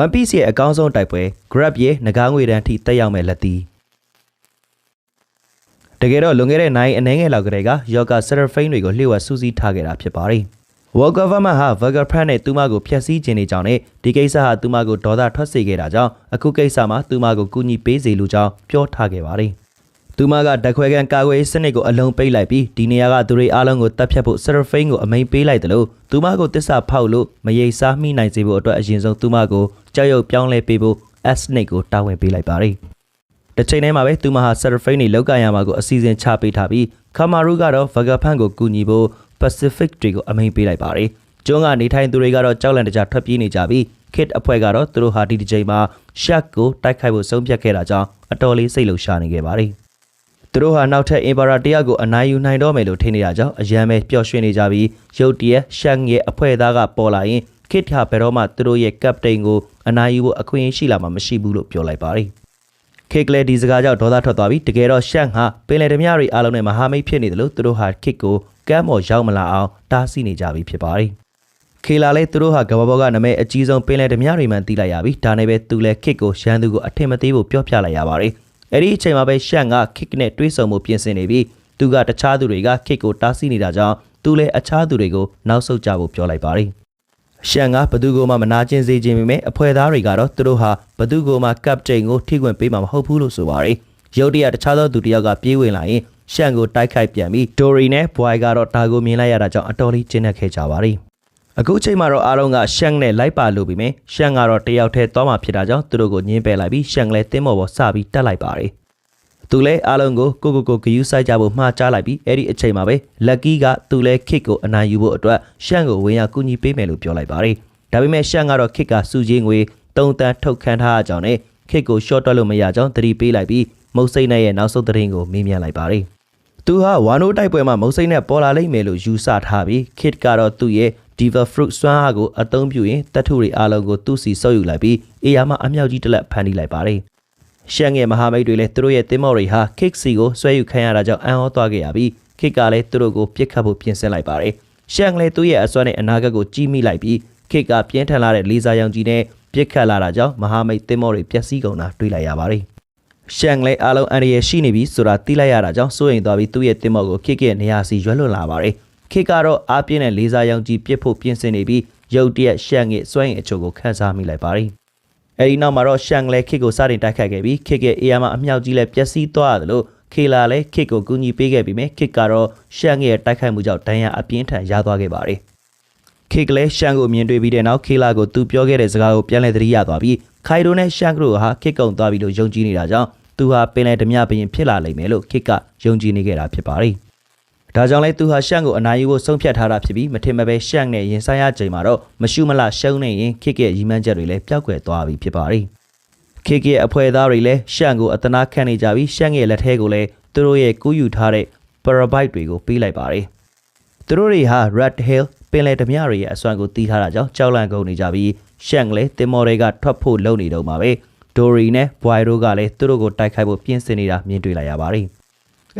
One Piece ရဲ့အကောင်းဆုံးတိုက်ပွဲ Grab ရဲ့ငကားငွေတန်းထိတက်ရောက်မဲ့လက်သီးတကယ်တော့လွန်ခဲ့တဲ့နိုင်အနေငယ်လောက်ကလေးကယောဂ Seraphine တွေကိုလျှို့ဝှက်စူးစီးထားခဲ့တာဖြစ်ပါတယ်။ World Government ဟာ Vega Press နဲ့သူမကိုဖျက်ဆီးခြင်းနေကြောင်းနဲ့ဒီကိစ္စဟာသူမကိုဒေါသထွက်စေခဲ့တာကြောင့်အခုကိစ္စမှာသူမကိုကူညီပေးစေလိုကြောင်းပြောထားခဲ့ပါတယ်။ သူမကဓခွဲကန်ကာကွယ်ရေးစနစ်ကိုအလုံးပိတ်လိုက်ပြီးဒီနေရာကသူတွေအားလုံးကိုတပ်ဖြတ်ဖို့ Seraphine ကိုအမိန်ပေးလိုက်တယ်လို့သူမကိုတစ္ဆာဖောက်လို့မရိပ်စားမိနိုင်စေဖို့အတွက်အရင်ဆုံးသူမကိုကြောက်ရွံ့ပြောင်းလဲပေးဖို့ S-Snake ကိုတာဝန်ပေးလိုက်ပါတယ်။တစ်ချိန်တည်းမှာပဲသူမဟာ Seraphine ကိုလောက်ကရမှာကိုအစီအစဉ်ချပေးထားပြီး Kamaru ကတော့ Vagabond ကိုကူညီဖို့ Pacific တွေကိုအမိန်ပေးလိုက်ပါတယ်။ကျွန်းကနေထိုင်သူတွေကတော့ကြောက်လန့်တကြားထွက်ပြေးနေကြပြီး Kid အဖွဲ့ကတော့သူတို့ဟာဒီတစ်ချိန်မှာ Shark ကိုတိုက်ခိုက်ဖို့ဆုံးဖြတ်ခဲ့တာကြောင့်အတော်လေးစိတ်လှုပ်ရှားနေခဲ့ပါတယ်။ သူတို့ဟာနောက်ထပ်အင်ပါရာတယောက်ကိုအနိုင်ယူနိုင်တော့မယ်လို့ထင်နေတာကြောင့်အရန်ပဲပျော်ရွှင်နေကြပြီးရုတ်တရက်ရှန်ရဲ့အဖွဲ့သားကပေါ်လာရင်ခစ်ဟာဘယ်တော့မှသူတို့ရဲ့ကပတိန်ကိုအနိုင်ယူဖို့အခွင့်အရေးရှိလာမှာမရှိဘူးလို့ပြောလိုက်ပါတယ်။ခေကလေဒီစကားကြောင့်ဒေါသထွက်သွားပြီးတကယ်တော့ရှန်ဟာပင်လယ်ဓမြတွေအားလုံးနဲ့မဟာမိတ်ဖြစ်နေတယ်လို့သူတို့ဟာခစ်ကိုကမ်းမော်ရောက်မလာအောင်တားဆီးနေကြပြီဖြစ်ပါတယ်။ခေလာလဲသူတို့ဟာကမ္ဘာပေါ်ကနာမည်အကြီးဆုံးပင်လယ်ဓမြတွေမှန်သိလိုက်ရပြီဒါနဲ့ပဲသူလဲခစ်ကိုရန်သူကိုအထင်မသေးဖို့ပြောပြလိုက်ရပါတယ် အဲ့ဒီအချိန်မှာပဲရှန်ကခစ်နဲ့တွေးဆုံမှုပြင်ဆင်နေပြီးသူကတခြားသူတွေကခစ်ကိုတားဆီးနေတာကြောင့်သူလဲအခြားသူတွေကိုနောက်ဆုတ်ကြဖို့ပြောလိုက်ပါတယ်ရှန်ကဘသူကိုမှမနာကျင်စေခြင်းပေမဲ့အဖွဲသားတွေကတော့သူတို့ဟာဘသူကိုမှကပ်တိန်ကိုထိခွင့်ပေးမှာမဟုတ်ဘူးလို့ဆိုပါတယ်ရုတ်တရက်တခြားသောသူတစ်ယောက်ကပြေးဝင်လာရင်ရှန်ကိုတိုက်ခိုက်ပြန်ပြီးဒိုရီနဲ့ဘွိုင်ကတော့ဒါကိုမြင်လိုက်ရတာကြောင့်အတော်လေးကျဉ်းနှက်ခဲ့ကြပါတယ် အခုချိန်မှာတော့အားလုံးကရှန်နဲ့လိုက်ပါလို့ပြီးမြင်ရှန်ကတော့တယောက်တည်းသွားမှဖြစ်တာကြောင့်သူတို့ကိုညှင်းပယ်လိုက်ပြီးရှန်လည်းတင်းမော်ပေါ်စပြီးတက်လိုက်ပါတယ်သူလည်းအားလုံးကိုကိုကိုကိုဂယူးဆိုင်ကြဖို့မှားချလိုက်ပြီးအဲ့ဒီအချိန်မှာပဲလက်ကီးကသူလည်းခစ်ကိုအနိုင်ယူဖို့အတွက်ရှန်ကိုဝင်ရောက်ကူညီပေးမယ်လို့ပြောလိုက်ပါတယ်ဒါပေမဲ့ရှန်ကတော့ခစ်ကစုချင်းငွေ3တန်းထုတ်ခန်းထားကြကြောင်းနဲ့ခစ်ကို short တွက်လို့မရကြောင်းသတိပေးလိုက်ပြီးမုတ်စိတ်နဲ့ရဲ့နောက်ဆုံးသတင်းကိုမေးမြန်းလိုက်ပါတယ်သူဟာဝါနိုတိုက်ပွဲမှာမုတ်စိတ်နဲ့ပေါ်လာလိမ့်မယ်လို့ယူဆထားပြီးခစ်ကတော့သူ့ရဲ့ Diva Fruit စွမ်းအားကိုအသုံးပြုရင်တပ်ထုတွေအားလုံးကိုသူ့စီဆုပ်ယူလိုက်ပြီးအေယာမအမြောက်ကြီးတစ်လက်ဖန်တီးလိုက်ပါတယ်။ရှန်ရဲ့မဟာမိတ်တွေလည်းသူတို့ရဲ့တင်းမော်တွေဟာ Kick စီကိုဆွဲယူခံရတာကြောင့်အံ့ဩသွားခဲ့ရပြီး Kick ကလည်းသူတို့ကိုပြစ်ခတ်ဖို့ပြင်ဆင်လိုက်ပါတယ်။ရှန်လည်းသူ့ရဲ့အစွမ်းနဲ့အနာဂတ်ကိုကြီးမိလိုက်ပြီး Kick ကပြင်းထန်လာတဲ့လေစာရောင်ကြီးနဲ့ပြစ်ခတ်လာတာကြောင့်မဟာမိတ်တင်းမော်တွေပျက်စီးကုန်တာတွေ့လိုက်ရပါတယ်။ရှန်လည်းအားလုံးအန်ရရဲ့ရှိနေပြီဆိုတာသိလိုက်ရတာကြောင့်စိုးရိမ်သွားပြီးသူ့ရဲ့တင်းမော်ကိုခိကရဲ့နေရာစီရွက်လွတ်လာပါတယ်။ ခိကတော့အားပြင်းတဲ့လေးစားရောင်ကြီးပြစ်ဖို့ပြင်ဆင်နေပြီးရုတ်တရက်ရှန်ရဲ့စွမ်းရည်အချို့ကိုခန်းစားမိလိုက်ပါတယ်။အဲဒီနောက်မှာတော့ရှန်လည်းခိကိုစတင်တိုက်ခိုက်ခဲ့ပြီးခိရဲ့အေယာမအမြောက်ကြီးလည်းပျက်စီးသွားတယ်လို့ခေလာလည်းခိကိုကူညီပေးခဲ့ပြီးမြဲခိကတော့ရှန်ရဲ့တိုက်ခိုက်မှုကြောင့်ဒဏ်ရာအပြင်းထန်ရသွားခဲ့ပါတယ်။ခေကလည်းရှန်ကိုမြင်တွေ့ပြီးတဲ့နောက်ခေလာကိုသူပြောခဲ့တဲ့စကားကိုပြန်လည်သတိရသွားပြီးခိုင်တိုနဲ့ရှန်ကတို့ဟာခေကုံသွားပြီလို့ယုံကြည်နေတာကြောင့်သူဟာပင်လယ်ဓမြဘရင်ဖြစ်လာလိမ့်မယ်လို့ခေကယုံကြည်နေခဲ့တာဖြစ်ပါတယ်။ ဒါကြောင့်လဲသူဟာရှန်ကိုအနိုင်ယူဖို့ဆုံးဖြတ်ထားတာဖြစ်ပြီးမထင်မပဲရှန်နဲ့ရင်ဆိုင်ရချိန်မှာတော့မရှုမလရှုံးနေရင်ခေကရဲ့ရီမန်းချက်တွေလည်းပျောက်ကွယ်သွားပြီဖြစ်ပါတယ်။ခေကရဲ့အဖွဲသားတွေလည်းရှန်ကိုအတနာခံနေကြပြီးရှန်ရဲ့လက်ထဲကိုလည်းသူတို့ရဲ့ကူးယူထားတဲ့ parabyte တွေကိုပေးလိုက်ပါတယ်။သူတို့တွေဟာ Red Hill ပင်လယ်ဓမြတွေရဲ့အစွမ်းကိုတီးထားတာကြောင့်ကြောက်လန့်ကုန်နေကြပြီးရှန်ကလည်းတင်မော်တွေကထွက်ဖို့လုပ်နေတော့မှာပဲဒိုရီနဲ့ဘွိုင်တို့ကလည်းသူတို့ကိုတိုက်ခိုက်ဖို့ပြင်ဆင်နေတာမြင်တွေ့လိုက်ရပါတယ်။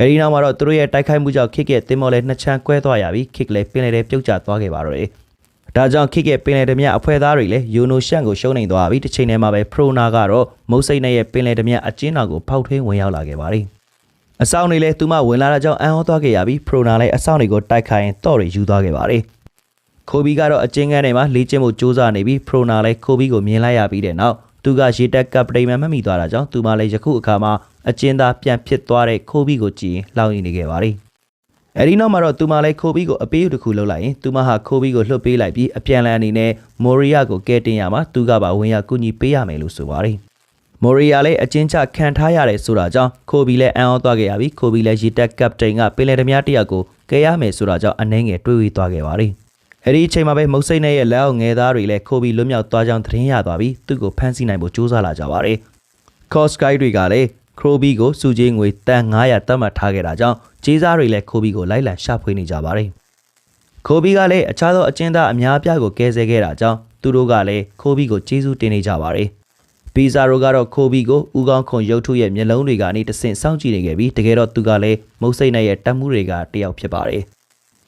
အဲဒီနောက်မှာတော့သူတို့ရဲ့တိုက်ခိုက်မှုကြောင့်ခစ်ရဲ့တင်မော်လည်းနှစ်ချမ်းကွဲသွားရပြီးခစ်လည်းပင်လယ်ထဲပြုတ်ကျသွားခဲ့ပါတော့တယ်။ဒါကြောင့်ခစ်ရဲ့ပင်လယ်ဓမြအဖွဲသားတွေလည်းယူနိုရှန်ကိုရှုံးနေသွားပြီးတစ်ချိန်တည်းမှာပဲဖရိုနာကတော့မုတ်စိတ်နဲ့ရဲ့ပင်လယ်ဓမြအကျဉ်းတော်ကိုဖောက်ထွင်းဝင်ရောက်လာခဲ့ပါတယ်။အဆောင်တွေလည်းသူမဝင်လာတာကြောင့်အံ့ဩသွားခဲ့ရပြီးဖရိုနာလည်းအဆောင်တွေကိုတိုက်ခိုက်ရင်တော့တွေယူသွားခဲ့ပါတယ်။ခိုဘီကတော့အကျဉ်းခန်းထဲမှာလေ့ကျင့်ဖို့စူးစမ်းနေပြီးဖရိုနာလည်းခိုဘီကိုမြင်လိုက်ရပြီးတဲ့နောက် သူကရေတက်ကပ်ပတိန်မှမမိသွားတာကြောင့်သူမလည်းယခုအခါမှာအကျဉ်းသားပြန်ဖြစ်သွားတဲ့ခိုဘီကိုကြည့်ရင်လှောင်ရည်နေခဲ့ပါတယ်။အဲဒီနောက်မှာတော့သူမလည်းခိုဘီကိုအပေးယူတစ်ခုလုပ်လိုက်ရင်သူမဟာခိုဘီကိုလှုပ်ပေးလိုက်ပြီးအပြန်လန်အနေနဲ့မော်ရီယာကိုကဲတင်ရမှာသူကပါဝင်ရောက်ကူညီပေးရမယ်လို့ဆိုပါတယ်။မော်ရီယာလည်းအကျဉ်းချခံထားရတယ်ဆိုတာကြောင့်ခိုဘီလည်းအံ့ဩသွားခဲ့ရပြီးခိုဘီလည်းရေတက်ကပ်ပတိန်ကပင်လယ်ဓမြတယောက်ကိုကဲရမယ်ဆိုတာကြောင့်အနှဲငယ်တွေးဝေးသွားခဲ့ပါတယ်။ အဲ့ဒီအချိန်မှာပဲမုတ်စိတ်နဲ့ရဲ့လက်အောက်ငယ်သားတွေလည်းခိုဘီလွတ်မြောက်သွားကြောင်းသတင်းရသွားပြီးသူ့ကိုဖမ်းဆီးနိုင်ဖို့ကြိုးစားလာကြပါတယ်။ Cost Guide တွေကလည်းခရိုဘီကိုစုချင်းငွေတန်900တတ်မှတ်ထားခဲ့တာကြောင့်ဂျေးစားတွေလည်းခိုဘီကိုလိုက်လံရှာဖွေနေကြပါတယ်။ခိုဘီကလည်းအခြားသောအကျဉ်းသားအများအပြားကိုကယ်ဆယ်ခဲ့တာကြောင့်သူတို့ကလည်းခိုဘီကိုကျေးဇူးတင်နေကြပါတယ်။ပီဇာရိုကတော့ခိုဘီကိုဦးကောင်းခွန်ရုပ်ထုရဲ့မျက်လုံးတွေကနေတဆင့်စောင့်ကြည့်နေခဲ့ပြီးတကယ်တော့သူကလည်းမုတ်စိတ်နဲ့ရဲ့တက်မှုတွေကတယောက်ဖြစ်ပါတယ်။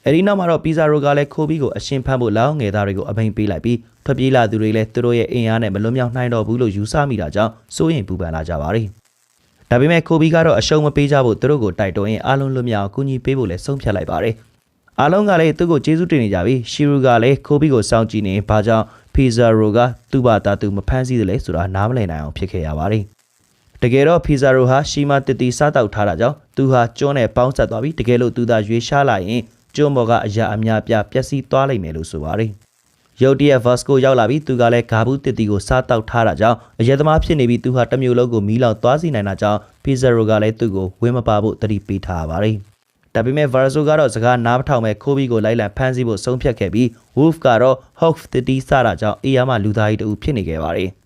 အဲဒီနောက်မှာတော့ပီဇာရိုကလည်းခိုဘီကိုအရှင်ဖမ်းဖို့လောင်းငယ်သားတွေကိုအမိန်ပေးလိုက်ပြီးဒထွက်ပြေးလာသူတွေလည်းသူတို့ရဲ့အင်အားနဲ့မလွတ်မြောက်နိုင်တော့ဘူးလို့ယူဆမိတာကြောင့်စိုးရိမ်ပူပန်လာကြပါတယ်။ဒါပေမဲ့ခိုဘီကတော့အရှုံးမပေးကြဖို့သူတို့ကိုတိုက်တွန်းရင်အားလုံးလွတ်မြောက်အောင်ကူညီပေးဖို့လည်းဆုံးဖြတ်လိုက်ပါတယ်။အားလုံးကလည်းသူ့ကိုကျေးဇူးတင်နေကြပြီးရှီရူကလည်းခိုဘီကိုစောင့်ကြည့်နေဘာကြောင့်ဖီဇာရိုကသူ့ဘာသာသူမဖမ်းဆီးတယ်လဲဆိုတာနားမလည်နိုင်အောင်ဖြစ်ခဲ့ရပါတယ်။တကယ်တော့ဖီဇာရိုဟာရှီမာတစ်တီစားတောက်ထားတာကြောင့်သူဟာကျွန်းနဲ့ပေါင်းဆက်သွားပြီးတကယ်လို့သူသာရွေးရှားလာရင် ကျွန်းပေါ်ကအရာအများပြပျက်စီးသွားလိမ့်မယ်လို့ဆိုပါတယ်။ရုတ်တရက်ဗတ်စကိုရောက်လာပြီးသူကလည်းဂါဘူးတစ်တီကိုစားတောက်ထားတာကြောင့်အရက်သမားဖြစ်နေပြီးသူဟာတစ်မျိုးလုံးကိုမီးလောင်သွားစီနိုင်တာကြောင့်ဖီဇာရိုကလည်းသူ့ကိုဝင်းမပါဖို့တတိပေးထားပါတယ်။ဒါပေမဲ့ Varzo ကတော့စကားနားမထောင်မဲ့ခိုးဘီကိုလိုက်လံဖမ်းဆီးဖို့ဆုံးဖြတ်ခဲ့ပြီး Wolf ကတော့ Hawk တစ်တီစတာကြောင့်အေးရမလူသားကြီးတူဖြစ်နေခဲ့ပါတယ်။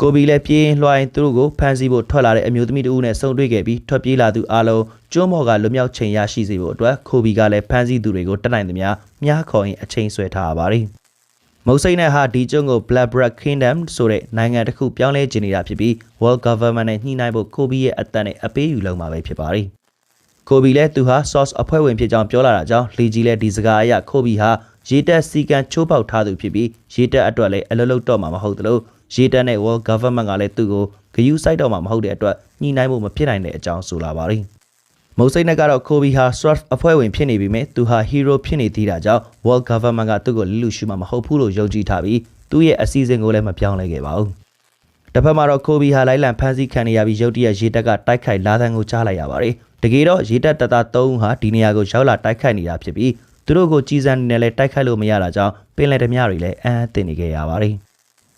ကိုဘီလည်းပြေးရင်လွှိုင်းသူတို့ကိုဖမ်းဆီးဖို့ထွက်လာတဲ့အမျိုးသမီးတူနဲ့ဆုံတွေ့ခဲ့ပြီးထွက်ပြေးလာသူအလုံးကျွန်းမော်ကလွတ်မြောက်ချိန်ရရှိစေဖို့အတွက်ခိုဘီကလည်းဖမ်းဆီးသူတွေကိုတက်နိုင်သမျှမြားခေါ်ရင်အချိန်ဆွဲထားရပါတယ်။မုတ်စိတ်နဲ့ဟာဒီကျွန်းကို Black Black Kingdom ဆိုတဲ့နိုင်ငံတစ်ခုပြောင်းလဲကျင်နေတာဖြစ်ပြီး World Government နဲ့ညှိနှိုင်းဖို့ကိုဘီရဲ့အသက်နဲ့အပေးယူလုံးမှာပဲဖြစ်ပါတယ်။ကိုဘီလည်းသူဟာ source အဖွဲ့ဝင်ဖြစ်ကြောင်းပြောလာတာကြောင့်လီဂျီလည်းဒီစကားအရကိုဘီဟာရေတက်စီကန်ချိုးပေါက်ထားသူဖြစ်ပြီးရေတက်အတွက်လည်းအလုပ်လုပ်တော့မှာမဟုတ်သလို ရေတက်နဲ့ World Government ကလည်းသူ့ကိုဂယူးစိုက်တော့မှာမဟုတ်တဲ့အတွက်ညှိနှိုင်းဖို့မဖြစ်နိုင်တဲ့အကြောင်းဆိုလာပါတယ်။မုတ်စိတ်နဲ့ကတော့ကိုဘီဟာ SWAT အဖွဲ့ဝင်ဖြစ်နေပြီမဲ့သူဟာ hero ဖြစ်နေသေးတာကြောင့် World Government ကသူ့ကိုလစ်လူရှုမှာမဟုတ်ဘူးလို့ယုံကြည်ထားပြီးသူ့ရဲ့အစီအစဉ်ကိုလည်းမပြောင်းလဲခဲ့ပါဘူး။တစ်ဖက်မှာတော့ကိုဘီဟာလိုက်လံဖမ်းဆီးခံနေရပြီးရုတ်တရက်ရေတက်ကတိုက်ခိုက်လာတဲ့ကိုကြားလိုက်ရပါတယ်။တကယ်တော့ရေတက်တတ3ဦးဟာဒီနေရာကိုရောက်လာတိုက်ခိုက်နေတာဖြစ်ပြီးသူတို့ကိုကြီးစံနေနဲ့လည်းတိုက်ခိုက်လို့မရတာကြောင့်ပင်လယ်ဓမြတွေလည်းအံ့အသင့်နေခဲ့ရပါတယ်။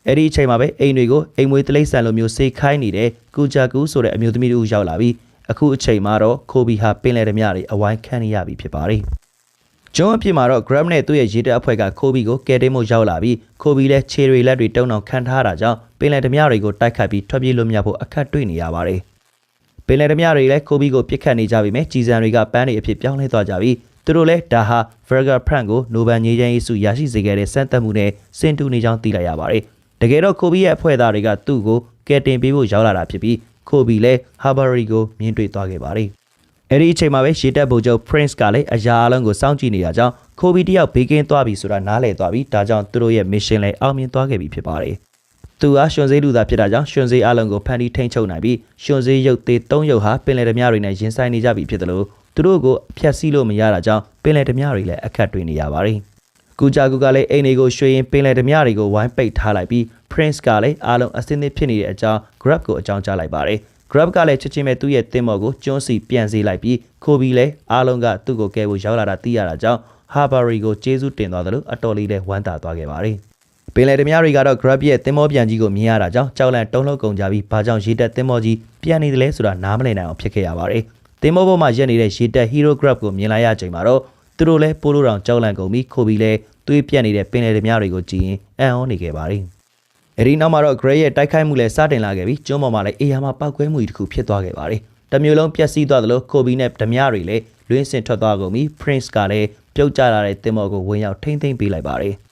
အဲ့ဒီအချိန်မှာပဲအိမ်တွေကိုအိမ်မွေးတလိษံလိုမျိုးစေခိုင်းနေတဲ့ကူဂျာကူဆိုတဲ့အမျိုးသမီးတို့ရောက်လာပြီးအခုအချိန်မှာတော့ခိုဘီဟာပင်လယ်ဓမြတွေအဝိုင်းခံနေရပြီဖြစ်ပါတယ်။ကျွန်းအဖြစ်မှာတော့ Grab နဲ့သူ့ရဲ့ရေတပ်အဖွဲ့ကခိုဘီကိုကယ်တင်မှုရောက်လာပြီးခိုဘီလည်းခြေတွေလက်တွေတုံအောင်ခံထားတာကြောင့်ပင်လယ်ဓမြတွေကိုတိုက်ခတ်ပြီးထွက်ပြေးလွတ်မြောက်ဖို့အခက်တွေ့နေရပါတယ်။ပင်လယ်ဓမြတွေလည်းခိုဘီကိုပြစ်ခတ်နေကြပြီမဲ့ကြီးစံတွေကပန်းတွေအဖြစ်ပြောင်းလဲသွားကြပြီးသူတို့လည်းဒါဟာ Verger Frank ကိုနိုဘယ်ငြိမ်းချမ်းရေးဆုရရှိစေခဲ့တဲ့စံတက်မှုနဲ့စင်တူနေကြောင်းသိလိုက်ရပါတယ်။ တကယ်တော့ကိုဘီရဲ့အဖွဲ့သားတွေကသူ့ကိုကယ်တင်ပေးဖို့ရောက်လာတာဖြစ်ပြီးကိုဘီလည်း Harbury ကိုမြင်တွေ့သွားခဲ့ပါတယ်။အဲဒီအချိန်မှာပဲရှေတက်ဗိုလ်ချုပ် Prince ကလည်းအရာအလုံးကိုစောင့်ကြည့်နေတာကြောင့်ကိုဘီတယောက်ဘေးကင်းသွားပြီဆိုတာနားလည်သွားပြီးဒါကြောင့်သူတို့ရဲ့ mission လည်းအောင်မြင်သွားခဲ့ပြီဖြစ်ပါတယ်။သူအားရှင်စေးလူသားဖြစ်တာကြောင့်ရှင်စေးအလုံးကိုဖန်တီးထိန်ချုပ်နိုင်ပြီးရှင်စေးရုပ်သေး၃ရုပ်ဟာပင်လယ်ဓမြတွေနဲ့ရင်ဆိုင်နေကြပြီဖြစ်တယ်လို့သူတို့ကိုဖျက်ဆီးလို့မရတာကြောင့်ပင်လယ်ဓမြတွေလည်းအခက်တွေ့နေရပါတယ်။ ကူဂျာကူကလည်းအိမ်တွေကိုရွှေရင်ပင်လယ်ဓမြတွေကိုဝိုင်းပိတ်ထားလိုက်ပြီး Prince ကလည်းအားလုံးအစင်းသစ်ဖြစ်နေတဲ့အကြောင်း Grab ကိုအကြောင်းကြားလိုက်ပါတယ်။ Grab ကလည်းချက်ချင်းပဲသူ့ရဲ့တင်မော်ကိုကျွန်းစီပြန်စေလိုက်ပြီးခိုဘီလည်းအားလုံးကသူ့ကိုကဲဖို့ရောက်လာတာသိရတာကြောင့် Harbury ကိုကျေးဇူးတင်သွားတယ်လို့အတော်လေးလည်းဝမ်းသာသွားခဲ့ပါတယ်။ပင်လယ်ဓမြတွေကတော့ Grab ရဲ့တင်မောပြန်ကြီးကိုမြင်ရတာကြောင့်ကြောက်လန့်တုံ့လှုပ်ကုန်ကြပြီးဘာကြောင့်ရေတက်တင်မောကြီးပြန်နေတယ်လဲဆိုတာနားမလည်နိုင်အောင်ဖြစ်ခဲ့ရပါတယ်။တင်မောပေါ်မှာရက်နေတဲ့ရေတက် Hero Grab ကိုမြင်လိုက်ရချိန်မှာတော့ သူတို့လည်းပိုးလို့တောင်ကြောက်လန့်ကုန်ပြီးခိုပြီးလဲသွေးပြက်နေတဲ့ပင်လယ်ဓမြတွေကိုကြည့်ရင်အံ့ဩနေခဲ့ပါတယ်။အဲဒီနောက်မှာတော့ Gray ရဲ့တိုက်ခိုက်မှုလည်းစတင်လာခဲ့ပြီးကျွန်းပေါ်မှာလည်းအေယာမှာပောက်ကွဲမှုတစ်ခုဖြစ်သွားခဲ့ပါတယ်။တမျိုးလုံးပျက်စီးသွားသလိုကိုဘီနဲ့ဓမြတွေလည်းလွင်းစင်ထွက်သွားကုန်ပြီး Prince ကလည်းပြုတ်ကျလာတဲ့တင်မော်ကိုဝင်ရောက်ထိမ့်သိမ့်ပေးလိုက်ပါတယ်။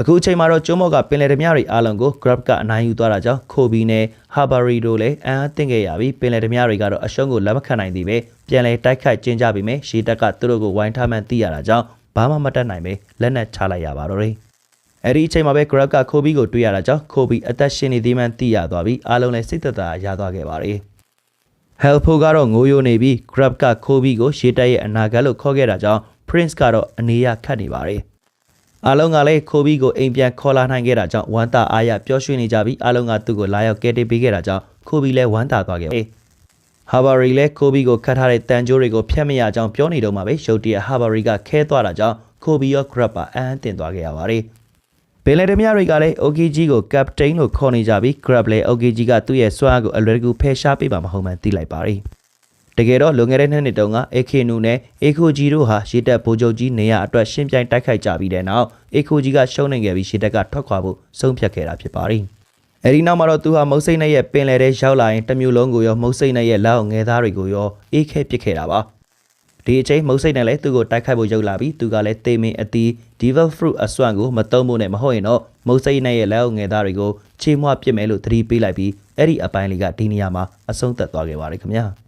အခုအချိန်မှာတော့ကျွန်းမော့ကပင်လယ်ဓမြတွေအားလုံးကို Grab ကအနိုင်ယူသွားတာကြောင့်ခိုဘီနဲ့ Habari တို့လည်းအံ့အားသင့်ခဲ့ရပြီးပင်လယ်ဓမြတွေကတော့အရှုံးကိုလက်မခံနိုင်သေးပဲပြန်လည်တိုက်ခိုက်ကျင်းကြပြီမဲ့ရှေးတက်ကသူတို့ကိုဝိုင်းထားမှန်းသိရတာကြောင့်ဘာမှမတတ်နိုင်ပဲလက်နက်ချလိုက်ရပါတော့တယ်။အဲ့ဒီအချိန်မှာပဲ Grab ကခိုဘီကိုတွေ့ရတာကြောင့်ခိုဘီအသက်ရှင်နေသေးမှန်းသိရသွားပြီးအားလုံးလည်းစိတ်သက်သာရသွားခဲ့ပါတယ်။ Helpo ကတော့ငိုယိုနေပြီး Grab ကခိုဘီကိုရှေးတက်ရဲ့အနာဂတ်လို့ခေါ်ခဲ့တာကြောင့် Prince ကတော့အနေရခတ်နေပါတယ်။ အားလုံးကလည်းခိုဘီကိုအိမ်ပြန်ခေါ်လာနိုင်ခဲ့တာကြောင့်ဝမ်းသာအားရပျော်ရွှင်နေကြပြီးအားလုံးကသူ့ကိုလာရောက်ကယ်တင်ပေးခဲ့တာကြောင့်ခိုဘီလည်းဝမ်းသာသွားခဲ့ပါတယ်။ဟာဘာရီလည်းခိုဘီကိုခတ်ထားတဲ့တန်ကြိုးတွေကိုဖျက်မရကြောင်းပြောနေတော့မှပဲရုတ်တရက်ဟာဘာရီကခဲသွားတာကြောင့်ခိုဘီရော grab ပါအန်းတင်သွားခဲ့ရပါတယ်။ဘယ်လေတမရတွေကလည်း OKG ကို captain လို့ခေါ်နေကြပြီး grab လည်း OKG ကသူ့ရဲ့စွမ်းအားကိုအလွယ်တကူဖယ်ရှားပေးပါမဟုတ်မှန်းသိလိုက်ပါတယ်။ တကယ်တော့လွန်ခဲ့တဲ့နှစ်နှစ်တုန်းက AK နူနဲ့အေခိုဂျီတို့ဟာရေတပ်ဗိုလ်ချုပ်ကြီးနေရအတွက်ရှင်းပြိုင်တိုက်ခိုက်ကြပြီးတဲ့နောက်အေခိုဂျီကရှုံးနေခဲ့ပြီးရေတပ်ကထွက်ခွာဖို့ဆုံးဖြတ်ခဲ့တာဖြစ်ပါတယ်။အဲဒီနောက်မှာတော့သူဟာမုတ်စိတ်နဲ့ရဲ့ပင်လယ်ထဲရောက်လာရင်တမျိုးလုံးကိုရောမုတ်စိတ်နဲ့ရဲ့လက်အောင်ငယ်သားတွေကိုရောအေးခဲပစ်ခဲ့တာပါ။ဒီအချိန်မုတ်စိတ်နဲ့လည်းသူ့ကိုတိုက်ခိုက်ဖို့ရောက်လာပြီးသူကလည်းတေမင်အတီး devil fruit အစွမ်းကိုမတုံးဖို့နဲ့မဟုတ်ရင်တော့မုတ်စိတ်နဲ့ရဲ့လက်အောင်ငယ်သားတွေကိုချေမွပစ်မယ်လို့သတိပေးလိုက်ပြီးအဲ့ဒီအပိုင်းလေးကဒီနေရာမှာအဆုံးသတ်သွားခဲ့ပါတယ်ခင်ဗျာ။